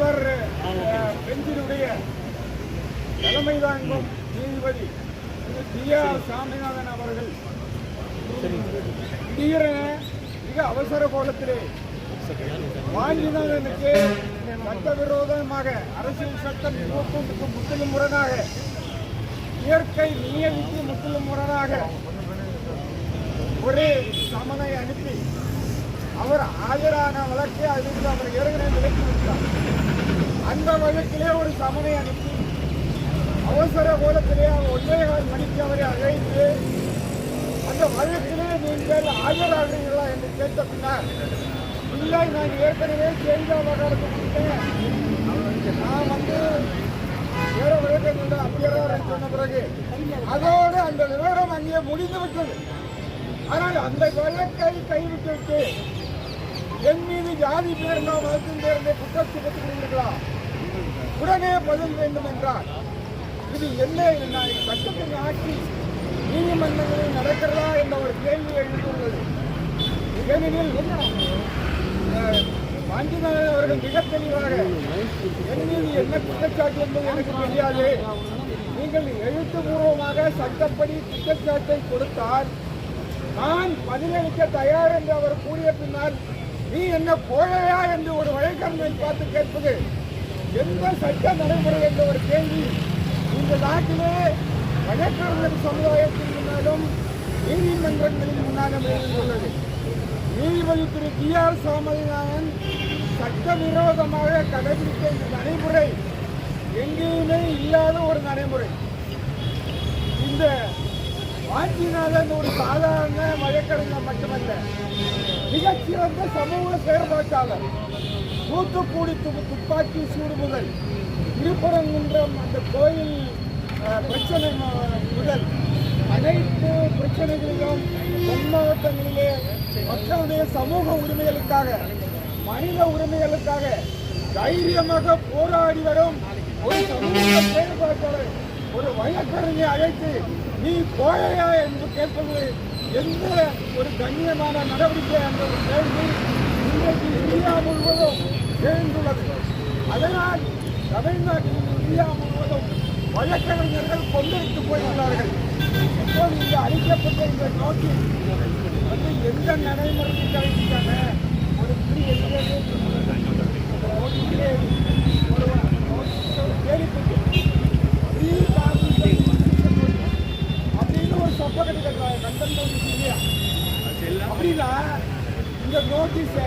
அஹ், பெஞ்சினுடைய தலைமை தாங்கும் நீதிபதி திரு டி ஆர் சாமிநாதன் அவர்கள். திடீரென மிக அவசர கோலத்திலே வாஞ்சிநாதனுக்கு சட்டவிரோதமாக அரசியல் சட்டம் இருபத்தொன்றுக்கு முற்றிலும் முரணாக இயற்கை நியதிக்கு முற்றிலும் முரணாக ஒரு சமனை அனுப்பி அவர் ஆஜரான வழக்கை அதில் அவர் ஏற்கனவே விலக்கி விட்டார் அந்த வழக்கிலே ஒரு சமனை அனுப்பி அவசர கோலத்திலே அவர் ஒன்றே மணிக்கு அவரை அழைத்து அந்த வழக்கிலே நீங்கள் ஆஜராகிறீர்களா என்று கேட்ட பின்னர் இல்லை நான் ஏற்கனவே செய்தியாளர்களுக்கு கொடுத்தேன். நான் வந்து வேற வழக்கத்தில் கொண்டு அப்படியார் சொன்ன பிறகு அதோடு அந்த விவரம் அங்கே முடிந்து விட்டது ஆனால் அந்த வழக்கை கைவிட்டு விட்டு என் மீது ஜாதி பேர்ந்தோ மதத்தின் குற்றத்தை பெற்றுக் கொண்டிருக்கலாம். உடனே பதில் வேண்டும் என்றால் இது என்ன சட்டத்தின் ஆட்சி நீதிமன்றங்களில் நடக்கிறதா என்ற ஒரு கேள்வி எழுந்துள்ளது. ஏனெனில் வாஞ்சிநாதன் அவர்கள் மிக தெளிவாக என் என்ன குற்றச்சாட்டு என்பது எனக்கு தெரியாது. நீங்கள் எழுத்துப்பூர்வமாக சட்டப்படி குற்றச்சாட்டை கொடுத்தால் நான் பதிலளிக்க தயார் என்று அவர் கூறிய பின்னால் நீ என்ன கோழையா என்று ஒரு வழக்கறிஞரை பார்த்து கேட்பது எந்த சட்ட நடைமுறை என்ற ஒரு கேள்வி இந்த நாட்டிலே வழக்கறிஞர் சமுதாயத்தின் முன்னாலும் நீதிமன்றங்களின் முன்னாலும் எழுந்துள்ளது. நீதிபதி திரு ஜி ஆர். சாமிநாதன் சட்டவிரோதமாக கடைபிடித்த இந்த நடைமுறை எங்கேயுமே இல்லாத ஒரு நடைமுறை. இந்த வாஞ்சிநாதன் ஒரு சாதாரண வழக்கறிஞர் மட்டுமல்ல மிகச்சிறந்த சமூக செயற்பாட்டாளர். தூத்துக்குடி துப்பாக்கி சூடு முதல் திருப்பரங்குன்றம் அந்த கோயில் பிரச்சனை முதல். அனைத்து பிரச்சனைகளிலும் தென் மாவட்டங்களிலே மக்களுடைய சமூக உரிமைகளுக்காக மனித உரிமைகளுக்காக தைரியமாக போராடி வரும் ஒரு சமூக செயல்பாட்டாளர் ஒரு வழக்கறிஞரை அழைத்து நீ கோழையா என்று கேட்பது எந்த ஒரு கண்ணியமான நடவடிக்கை என்ற ஒரு கேள்வி. இந்தியா முழுவதும் எழுந்துள்ளது அதனால் தமிழ்நாட்டில் இந்தியா முழுவதும் வழக்கறிஞர்கள் கொண்டிருத்து போயுள்ளார்கள் இப்போது இந்த அளிக்கப்பட்ட இந்த நோட்டில் வந்து எந்த நடைமுறையில் கழித்தாங்க ஒரு புள்ளி எழுதியே அப்படின்னு ஒரு சப்போர்ட் கட்டலாம் கண்டன் நோட்டீஸ் இல்லையா அப்படின்னா இந்த நோட்டீஸை